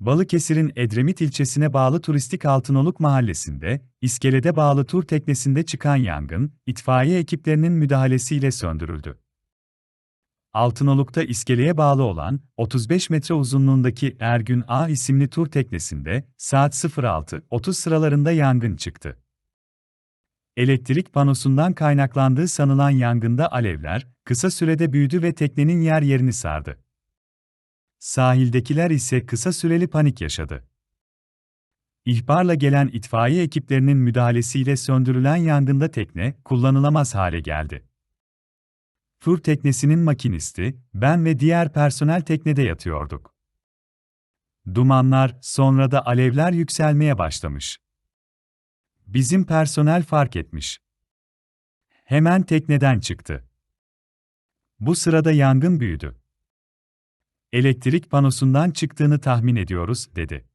Balıkesir'in Edremit ilçesine bağlı turistik Altınoluk mahallesinde, iskelede bağlı tur teknesinde çıkan yangın, itfaiye ekiplerinin müdahalesiyle söndürüldü. Altınoluk'ta iskeleye bağlı olan, 35 metre uzunluğundaki Ergün A isimli tur teknesinde, saat 06.30 sıralarında yangın çıktı. Elektrik panosundan kaynaklandığı sanılan yangında alevler, kısa sürede büyüdü ve teknenin yer yerini sardı. Sahildekiler ise kısa süreli panik yaşadı. İhbarla gelen itfaiye ekiplerinin müdahalesiyle söndürülen yangında tekne kullanılamaz hale geldi. Tur teknesinin makinisti, ben ve diğer personel teknede yatıyorduk. Dumanlar, sonra da alevler yükselmeye başlamış. Bizim personel fark etmiş. Hemen tekneden çıktı. Bu sırada yangın büyüdü elektrik panosundan çıktığını tahmin ediyoruz, dedi.